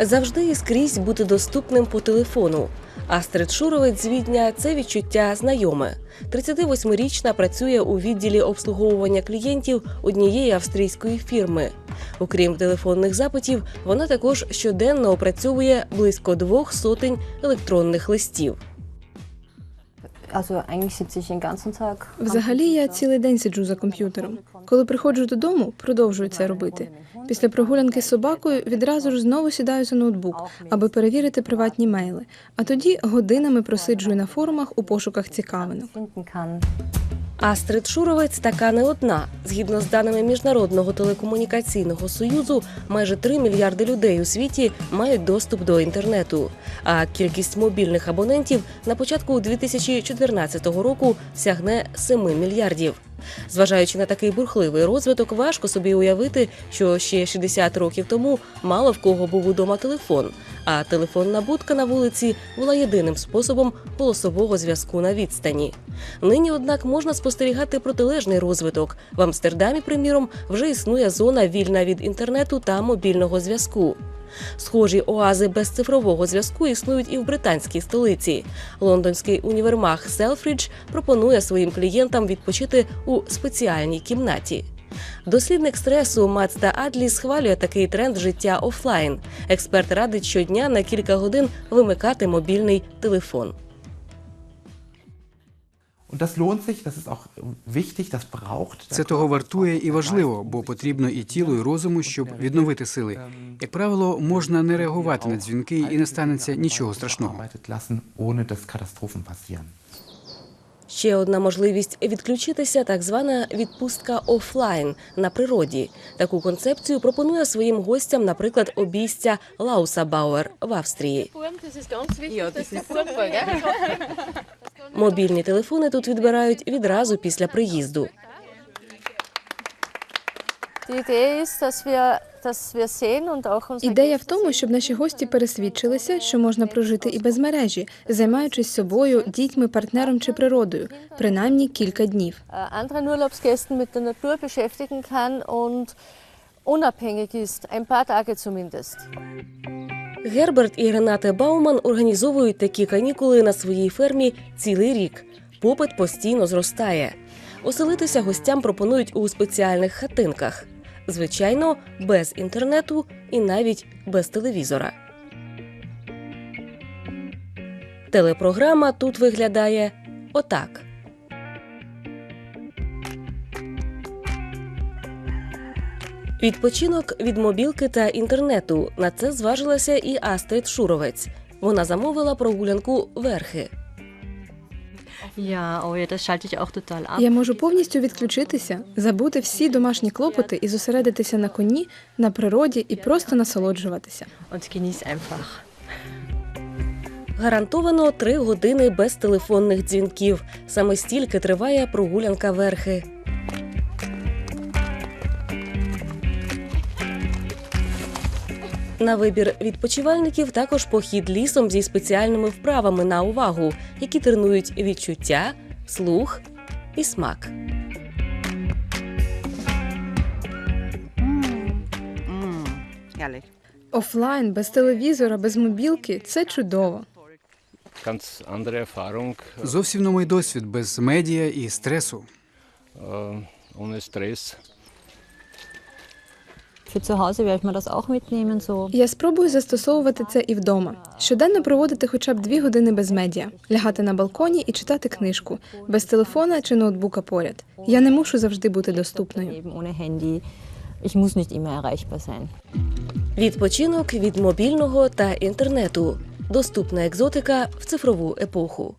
Завжди і скрізь бути доступним по телефону. Астрид Шуровець з Відня це відчуття знайоме. 38-річна працює у відділі обслуговування клієнтів однієї австрійської фірми. Окрім телефонних запитів, вона також щоденно опрацьовує близько двох сотень електронних листів. Взагалі я цілий день сиджу за комп'ютером. Коли приходжу додому, продовжую це робити. Після прогулянки з собакою відразу ж знову сідаю за ноутбук, аби перевірити приватні мейли. А тоді годинами просиджую на форумах у пошуках цікавинок. Астрид Шуровець така не одна. Згідно з даними Міжнародного телекомунікаційного союзу, майже 3 мільярди людей у світі мають доступ до інтернету. А кількість мобільних абонентів на початку 2014 року сягне 7 мільярдів. Зважаючи на такий бурхливий розвиток, важко собі уявити, що ще 60 років тому мало в кого був удома телефон, а телефонна будка на вулиці була єдиним способом голосового зв'язку на відстані. Нині, однак, можна спостерігати протилежний розвиток. В Амстердамі, приміром, вже існує зона вільна від інтернету та мобільного зв'язку. Схожі оази без цифрового зв'язку існують і в британській столиці. Лондонський універмаг Селфрідж пропонує своїм клієнтам відпочити у спеціальній кімнаті. Дослідник стресу Мацта Адлі схвалює такий тренд життя офлайн. Експерт радить щодня на кілька годин вимикати мобільний телефон. Це того вартує і важливо, бо потрібно і тілу, і розуму, щоб відновити сили. Як правило, можна не реагувати на дзвінки, і не станеться нічого страшного. Ще одна можливість відключитися так звана відпустка офлайн на природі. Таку концепцію пропонує своїм гостям, наприклад, обійстя Лауса Бауер в Австрії. Мобільні телефони тут відбирають відразу після приїзду. Ідея в тому, щоб наші гості пересвідчилися, що можна прожити і без мережі, займаючись собою, дітьми, партнером чи природою, принаймні кілька днів. äh, unabhängig ist, ein paar Tage zumindest. Герберт і Ренате Бауман організовують такі канікули на своїй фермі цілий рік. Попит постійно зростає. Оселитися гостям пропонують у спеціальних хатинках. Звичайно, без інтернету і навіть без телевізора. Телепрограма тут виглядає отак. Відпочинок від мобілки та інтернету. На це зважилася і Астрид Шуровець. Вона замовила прогулянку верхи. Я можу повністю відключитися, забути всі домашні клопоти і зосередитися на коні, на природі і просто насолоджуватися. Гарантовано три години без телефонних дзвінків. Саме стільки триває прогулянка верхи. На вибір відпочивальників також похід лісом зі спеціальними вправами на увагу, які тренують відчуття, слух і смак. Офлайн, без телевізора, без мобілки це чудово. Зовсім новий досвід без медіа і стресу. äh, Я спробую застосовувати це і вдома. Щоденно проводити хоча б дві години без медіа, лягати на балконі і читати книжку, без телефона чи ноутбука поряд. Я не мушу завжди бути доступною. Відпочинок від мобільного та інтернету. Доступна екзотика в цифрову епоху.